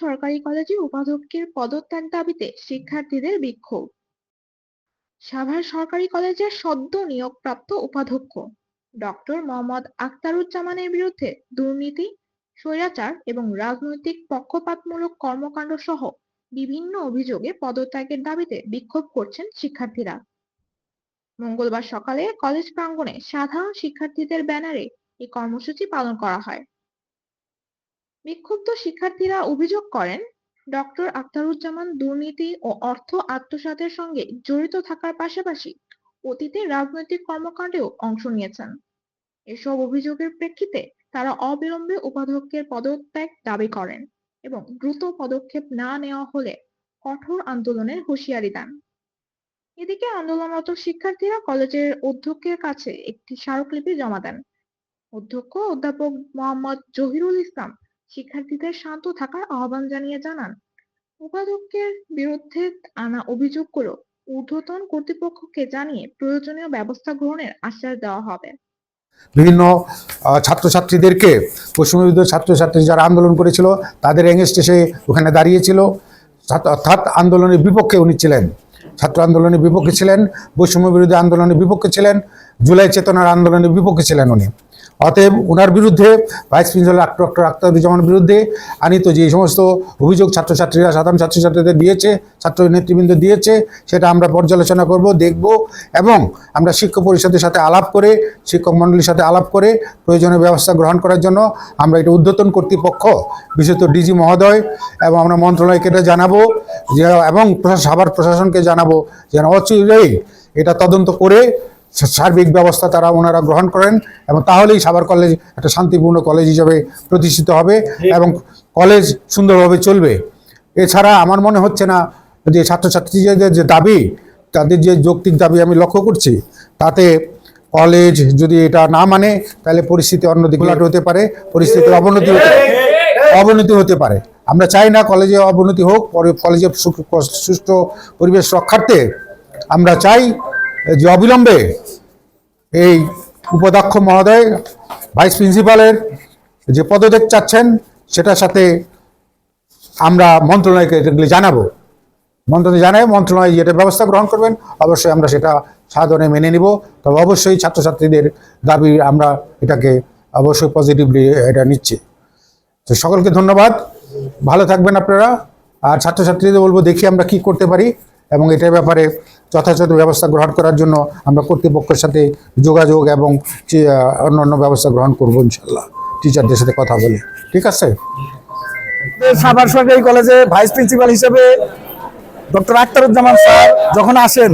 সরকারি কলেজে উপাধ্যক্ষের পদত্যাগ দাবিতে শিক্ষার্থীদের বিক্ষোভ। সাভার সরকারি কলেজের সদ্য নিয়োগপ্রাপ্ত উপাধ্যক্ষ ডক্টর মোহাম্মদ আখতারুজ্জামানের বিরুদ্ধে দুর্নীতি, স্বৈরাচার এবং রাজনৈতিক পক্ষপাতমূলক কর্মকাণ্ড সহ বিভিন্ন অভিযোগে পদত্যাগের দাবিতে বিক্ষোভ করছেন শিক্ষার্থীরা। মঙ্গলবার সকালে কলেজ প্রাঙ্গণে সাধারণ শিক্ষার্থীদের ব্যানারে এই কর্মসূচি পালন করা হয়। বিক্ষুব্ধ শিক্ষার্থীরা অভিযোগ করেন, ডক্টর আখতারুজ্জামান দুর্নীতি ও অর্থ আত্মসাতের সঙ্গে জড়িত থাকার পাশাপাশি অতীতে রাজনৈতিক কর্মকাণ্ডেও অংশ নিয়েছেন। এসব অভিযোগের প্রেক্ষিতে তারা অবিলম্বে উপাধ্যক্ষের পদত্যাগ দাবি করেন এবং দ্রুত পদক্ষেপ না নেওয়া হলে কঠোর আন্দোলনের হুঁশিয়ারি দেন। এদিকে আন্দোলনরত শিক্ষার্থীরা কলেজের অধ্যক্ষের কাছে একটি স্মারকলিপি জমা দেন। অধ্যক্ষ অধ্যাপক মোহাম্মদ জহিরুল ইসলাম শিক্ষার্থীদের শান্ত থাকার আহ্বান জানিয়ে জানান। উপাধ্যক্ষের বিরুদ্ধে আনা অভিযোগগুলো ঊর্ধ্বতন কর্তৃপক্ষকে জানিয়ে প্রয়োজনীয় ব্যবস্থা গ্রহণের আশ্বাস দেওয়া হবে। বিভিন্ন ছাত্রছাত্রীদেরকে পশ্চিমবঙ্গ ছাত্রছাত্রী যারা আন্দোলন করেছিল, তাদের এগেনস্টে সে ওখানে দাঁড়িয়েছিল। অর্থাৎ আন্দোলনের বিপক্ষে উনি ছিলেন। ছাত্র আন্দোলনের বিপক্ষে ছিলেন বৈষম্য বিরোধী আন্দোলনের বিপক্ষে ছিলেন, জুলাই চেতনার আন্দোলনের বিপক্ষে ছিলেন উনি। অতএব ওনার বিরুদ্ধে ভাইস প্রিন্সিপাল ডক্টর আক্তারুজ্জামানের বিরুদ্ধে আনিত যে সমস্ত অভিযোগ ছাত্রছাত্রীরা, সাধারণ ছাত্রছাত্রীদের দিয়েছে, ছাত্র নেতৃবৃন্দ দিয়েছে, সেটা আমরা পর্যালোচনা করব, দেখব এবং আমরা শিক্ষক পরিষদের সাথে আলাপ করে, শিক্ষক মণ্ডলীর সাথে আলাপ করে প্রয়োজনীয় ব্যবস্থা গ্রহণ করার জন্য আমরা এটা উদ্যতন কর্তৃপক্ষ, বিশেষত ডিজি মহোদয় এবং আমরা মন্ত্রণালয়কে এটা জানাব, যে এবং সাভার প্রশাসনকে জানাব যেন অচিরেই এটা তদন্ত করে সার্বিক ব্যবস্থা তারা ওনারা গ্রহণ করেন এবং তাহলেই সাভার কলেজ একটা শান্তিপূর্ণ কলেজ হিসেবে প্রতিষ্ঠিত হবে এবং কলেজ সুন্দরভাবে চলবে। এছাড়া আমার মনে হচ্ছে না যে ছাত্রছাত্রীদের যে দাবি তাদের যে যৌক্তিক দাবি আমি লক্ষ্য করছি তাতে কলেজ যদি এটা না মানে তাহলে পরিস্থিতি অন্যদিকে হতে পারে পরিস্থিতির অবনতি হতে অবনতি হতে পারে। আমরা চাই না কলেজে অবনতি হোক পরে কলেজে সুষ্ঠু পরিবেশ রক্ষার্থে আমরা চাই যে অবিলম্বে এই উপাধ্যক্ষ মহোদয় ভাইস প্রিন্সিপালের যে পদত্যাগ চাচ্ছেন, সেটার সাথে আমরা মন্ত্রণালয়কে এগুলি জানাব। মন্ত্রণালয় জানায়, মন্ত্রণালয় যেটা ব্যবস্থা গ্রহণ করবেন, অবশ্যই আমরা সেটা সাধনে মেনে নিব। তবে অবশ্যই ছাত্রছাত্রীদের দাবি আমরা এটাকে অবশ্যই পজিটিভলি এটা নিচ্ছি। তো সকলকে ধন্যবাদ। ভালো থাকবেন আপনারা। আর ছাত্রছাত্রীদের বলব, দেখি আমরা কি করতে পারি। এবং এটার ব্যাপারে যথাযথ ব্যবস্থা গ্রহণ করার জন্য আমরা কর্তৃপক্ষের সাথে যোগাযোগ এবং আহ, অন্যান্য ব্যবস্থা গ্রহণ করব ইনশাল্লাহ টিচারদের সাথে কথা বলে। ঠিক আছে? সাভার সরকারি কলেজে ভাইস প্রিন্সিপাল হিসেবে ডক্টর আক্তারুজ্জামান স্যার যখন আসেন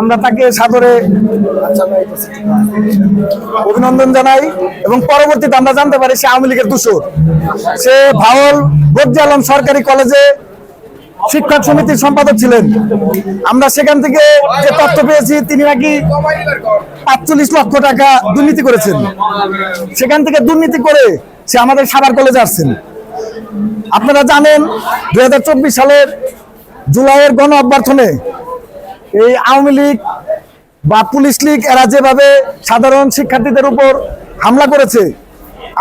আমরা তাকে সাদরে অভিনন্দন জানাই এবং পরবর্তীতে আমরা জানতে পারি সে আওয়ামী লীগের দূষর। সে ভাওল বদ্রি আলম সরকারি কলেজে শিক্ষক সমিতির সম্পাদক ছিলেন। আমরা সেখান থেকে যে তথ্য পেয়েছি, তিনি নাকি পাঁচচল্লিশ লক্ষ টাকা দুর্নীতি করেছেন। সেখান থেকে দুর্নীতি করে সে আমাদের সাভার কলেজে আসছেন। আপনারা জানেন দু হাজার চব্বিশ সালের জুলাইয়ের গণ অভ্যর্থনে এই আওয়ামী লীগ বা পুলিশ লীগ এরা যেভাবে সাধারণ শিক্ষার্থীদের উপর হামলা করেছে,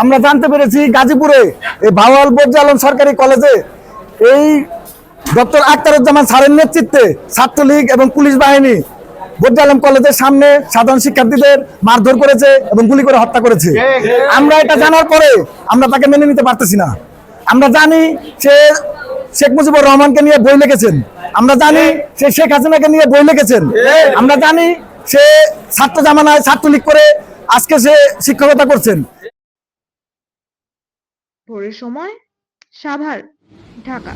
আমরা জানতে পেরেছি গাজীপুরে এই ভাওয়াল আলম সরকারি কলেজে এই ডক্টর আক্তারুজ্জামান স্যারের নেতৃত্বে ছাত্রলীগ এবং পুলিশ বাহিনী বদ্র আলম কলেজের সামনে সাধারণ শিক্ষার্থীদের মারধর করেছে এবং গুলি করে হত্যা করেছে। আমরা এটা জানার পরে আমরা তাকে মেনে নিতে পারতেছি না। আমরা জানি সে শেখ মুজিবুর রহমানকে নিয়ে বই লিখেছেন। আমরা জানি সে শেখ হাসিনাকে নিয়ে বই লিখেছেন। আমরা জানি সে ছাত্র জামানায় ছাত্রলীগ করে আজকে সে শিক্ষকতা করছেন। ভোরের সময় সাভার, ঢাকা।